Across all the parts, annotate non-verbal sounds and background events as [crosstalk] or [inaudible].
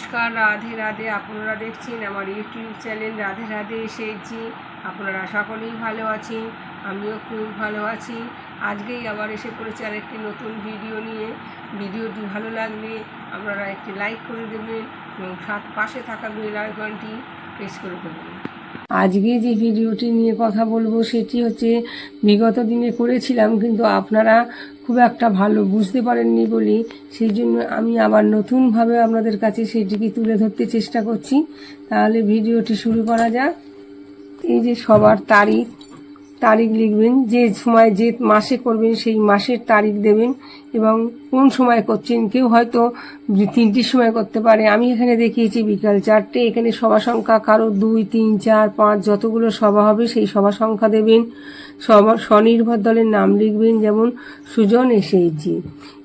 নমস্কার, রাধে রাধে। আপনারা দেখছেন আমার ইউটিউব চ্যানেল রাধে রাধে এসেছি। আপনারা সকলেই ভালো আছেন, আমিও খুব ভালো আছি। আজকেই আবার এসে পড়েছি আরেকটি নতুন ভিডিও নিয়ে। ভিডিওটি ভালো লাগলে আপনারা একটি লাইক করে দেবেন এবং সাত পাশে থাকা বেল প্রেস করে দেবেন। আজকে যে ভিডিওটি নিয়ে কথা বলব সেটি হচ্ছে বিগত দিনে করেছিলাম, কিন্তু আপনারা খুব একটা ভালো বুঝতে পারেননি বলে। সেই জন্য আমি আবার নতুনভাবে আপনাদের কাছে সেটিকে তুলে ধরতে চেষ্টা করছি। তাহলে ভিডিওটি শুরু করা যাক। এই যে সবার তারিখ তারিখ লিখবেন, যে সময়, যে মাসে করবেন, সেই মাসের তারিখ দেবেন এবং কোন সময় করছেন, কেউ হয়তো তিনটির সময় করতে পারে। আমি এখানে দেখিয়েছি বিকাল চারটে, এখানে সভা সংখ্যা কারও দুই, তিন, চার, পাঁচ, যতগুলো সভা হবে সেই সভা সংখ্যা দেবেন। সভা, স্বনির্ভর দলের নাম লিখবেন, যেমন সুজন এসএইচজি।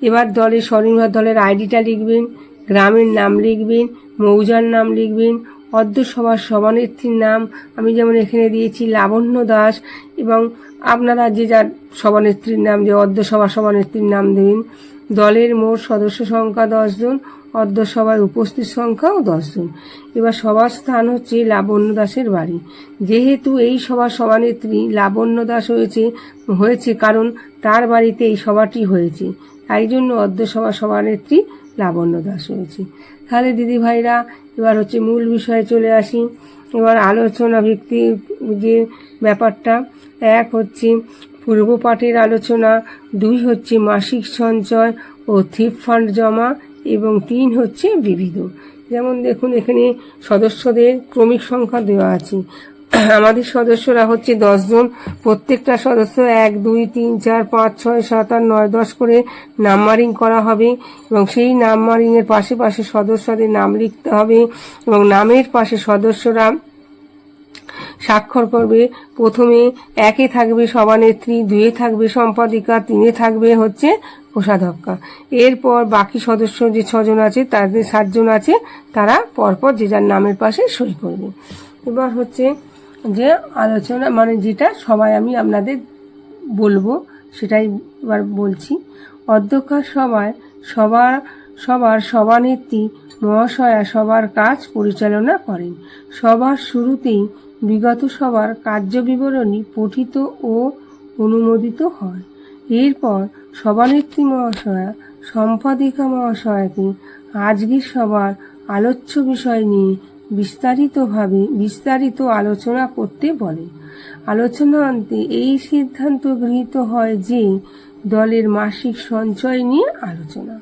এবার দলের স্বনির্ভর দলের আইডিটা লিখবেন, গ্রামের নাম লিখবেন, মৌজার নাম লিখবেন অর্ধ সভার সভানেত্রীর নাম আমি যেমন এখানে দিয়েছি লাবণ্য দাস এবং আপনারা যে যার সভানেত্রীর নাম, যে অর্ধ সভা সভানেত্রীর নাম দেবেন দলের মোট সদস্য সংখ্যা দশজন অর্ধ সভায় উপস্থিত সংখ্যাও দশজন এবার সভার স্থান হচ্ছে লাবণ্য দাসের বাড়ি। যেহেতু এই সভার সভানেত্রী লাবণ্য দাস হয়েছে হয়েছে কারণ তার বাড়িতে এই সভাটি হয়েছে। তাই জন্য অর্ধ সভা সভানেত্রী লাবণ্য দাস হয়েছে তাহলে দিদি ভাইরা এবার হচ্ছে মূল বিষয়ে চলে আসি। এবার আলোচনা ভিত্তিক যে ব্যাপারটা, এক হচ্ছে পূর্ব পাঠের আলোচনা, দুই হচ্ছে মাসিক সঞ্চয় ও থিপ ফান্ড জমা, এবং তিন হচ্ছে বিবিধ। যেমন দেখুন, এখানে সদস্যদের ক্রমিক সংখ্যা দেওয়া আছে। [clears throat] আমাদের সদস্যরা হচ্ছে দশজন। প্রত্যেকটা সদস্য এক, দুই, তিন, চার, পাঁচ, ছয়, সাত, আট, নয়, দশ করে নাম্বারিং করা হবে এবং সেই নাম্বারিং এর পাশে পাশে সদস্যদের নাম লিখতে হবে এবং নামের পাশে সদস্যরা স্বাক্ষর করবে। প্রথমে একে থাকবে সভানেত্রী, দুয়ে থাকবে সম্পাদিকা, তিনে থাকবে হচ্ছে কোষাধ্যক্ষা। এরপর বাকি সদস্য যে ছজন আছে, তাদের সাতজন আছে, তারা পরপর যে যার নামের পাশে সই করবে। এবার হচ্ছে যে আলোচনা মানে যেটা সবাই আমি আপনাদের বলব, সেটাই এবার বলছি। অধ্যক্ষার সভায় সবার সবার সভানেত্রী, মহাশয়া সবার কাজ পরিচালনা করেন। সবার শুরুতেই বিগত সবার কার্যবিবরণী পঠিত ও অনুমোদিত হয়। এরপর সভানেত্রী মহাশয়া, সম্পাদিকা মহাশয়াকে আজকের সবার আলোচ্য বিষয় নিয়ে বিস্তারিতভাবে বিস্তারিত আলোচনা করতে বলে। আলোচনা অন্তে এই সিদ্ধান্ত গৃহীত হয় যে, দলের মাসিক সঞ্চয় নিয়ে আলোচনা।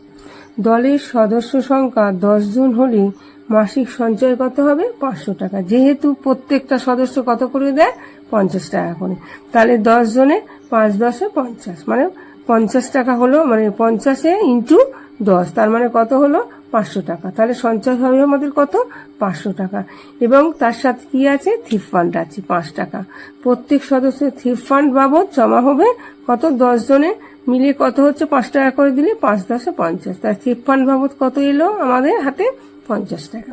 দলের সদস্য সংখ্যা জন হলে মাসিক সঞ্চয় কত হবে? পাঁচশো টাকা। যেহেতু প্রত্যেকটা সদস্য কত করে দেয়? পঞ্চাশ টাকা করে। তাহলে দশ জনে পাঁচ দশে পঞ্চাশ। মানে পঞ্চাশ টাকা হলো মানে পঞ্চাশে ইন্টু দশ। তার মানে কত হলো? পাঁচশো টাকা। তাহলে সঞ্চয় হবে আমাদের কত? পাঁচশো টাকা। এবং তার সাথে কি আছে? থিপ ফান্ড আছে, পাঁচ টাকা। প্রত্যেক সদস্যের থিপ ফান্ড বাবদ জমা হবে কত? দশ জনে মিলিয়ে কত হচ্ছে? পাঁচ টাকা করে দিলে পাঁচ দশে পঞ্চাশ। তার থিপ ফান্ড বাবদ কত এলো? আমাদের হাতে পঞ্চাশ টাকা।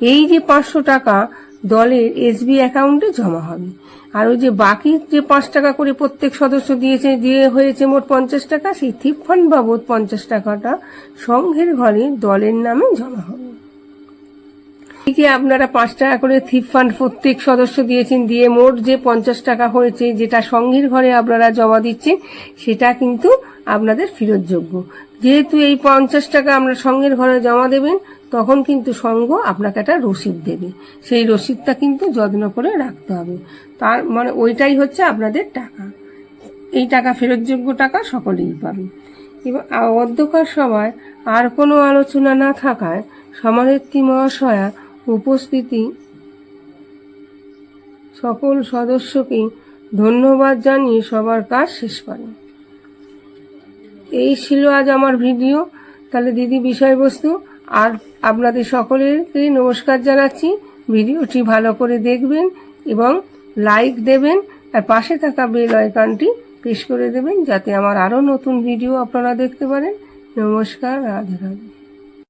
এই যে পাঁচশো টাকা দলের এসবি অ্যাকাউন্টে জমা হবে। আর ওই যে বাকি যে পাঁচ টাকা করে প্রত্যেক সদস্য দিয়েছে, দিয়ে হয়েছে মোট পঞ্চাশ টাকা, সেই থিপ ফান্ড বাবদ পঞ্চাশ টাকাটা সংঘের ঘরে দলের নামে জমা হবে। আপনারা পাঁচ টাকা করে থিপ ফান্ড প্রত্যেক সদস্য দিয়েছেন, দিয়ে মোট যে পঞ্চাশ টাকা হয়েছে, যেটা সংঘের ঘরে আপনারা জমা দিচ্ছেন, সেটা কিন্তু আপনাদের ফেরতযোগ্য। যেহেতু এই পঞ্চাশ টাকা আপনার সংঘের ঘরে জমা দেবেন তখন কিন্তু সংঘ আপনাকে একটা রসিদ দেবে। সেই রসিদটা কিন্তু যত্ন করে রাখতে হবে। তার মানে ওইটাই হচ্ছে আপনাদের টাকা। এই টাকা ফেরতযোগ্য টাকা সকলেই পাবে। এবার অধ্যকার সভায় আর কোনো আলোচনা না থাকায় সমানেত্রী মহাশয়া উপস্থিতি সকল সদস্যকে ধন্যবাদ জানিয়ে সবার কাজ শেষ করেন। এই ছিল আজ আমার ভিডিও। তাহলে দিদি বিষয়বস্তু আর আপনাদের সকলেরই নমস্কার জানাচ্ছি। ভিডিওটি ভালো করে দেখবেন এবং লাইক দেবেন আর পাশে থাকা বেল আইকনটি প্রেস করে দেবেন যাতে আমার আরও নতুন ভিডিও আপনারা দেখতে পারেন। নমস্কার, রাধে রাধে।